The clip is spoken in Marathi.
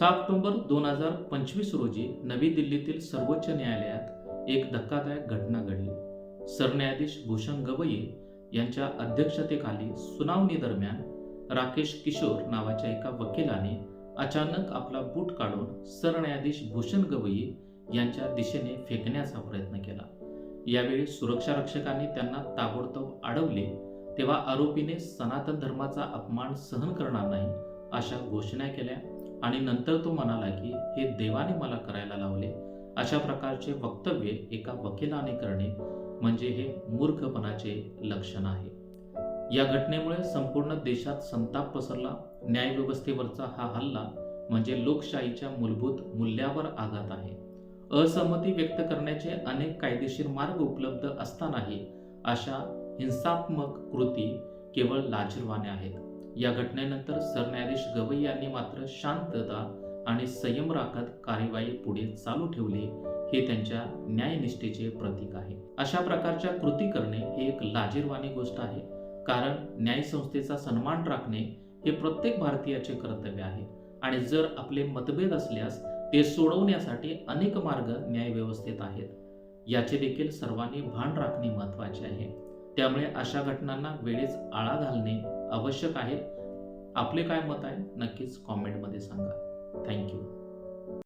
सहा ऑक्टोबर दोन हजार पंचवीस रोजी नवी दिल्लीतील सर्वोच्च न्यायालयात एक धक्कादायक घटना घडली. सरन्यायाधीश भूषण गवई यांच्या अध्यक्षतेखाली सुनावणी दरम्यान राकेश किशोर नावाच्या एका वकिलाने अचानक आपला बूट काढून सरन्यायाधीश भूषण गवई यांच्या दिशेने फेकण्याचा प्रयत्न केला. यावेळी सुरक्षा रक्षकांनी त्यांना ताबडतोब अडवले तेव्हा आरोपीने सनातन धर्माचा अपमान सहन करणार नाही अशा घोषणा केल्या. आणि नंतर तो म्हणाला की हे देवाने मला करायला लावले. अशा प्रकारचे वक्तव्य एका वकिलाने करणे म्हणजे हे मूर्खपणाचे लक्षण आहे. या घटनेमुळे संपूर्ण देशात संताप पसरला. न्यायव्यवस्थेवरचा हा हल्ला म्हणजे लोकशाहीच्या मूलभूत मूल्यावर आघात आहे. असहमती व्यक्त करण्याचे अनेक कायदेशीर मार्ग उपलब्ध असतानाही अशा हिंसात्मक कृती केवळ लाजीरवाण्या आहेत. या घटनेनंतर सरन्यायाधीश गवई यांनी मात्र शांतता आणि संयम राखत कार्यवाही पुढे चालू ठेवली. हे त्यांच्या न्यायनिष्ठेचे प्रतीक आहे. अशा प्रकारच्या कृती करणे ही एक लाजीरवाणी गोष्ट आहे. कारण न्यायसंस्थेचा सन्मान राखणे हे प्रत्येक भारतीयाचे कर्तव्य आहे. आणि जर आपले मतभेद असल्यास ते सोडवण्यासाठी अनेक मार्ग न्यायव्यवस्थेत आहेत. याचे देखील सर्वांनी भान राखणे महत्त्वाचे आहे. त्यामुळे अशा घटनांना वेळेच आळा घालणे आवश्यक आहे. आपले काय मत आहे नक्कीच कॉमेंटमध्ये सांगा. थँक्यू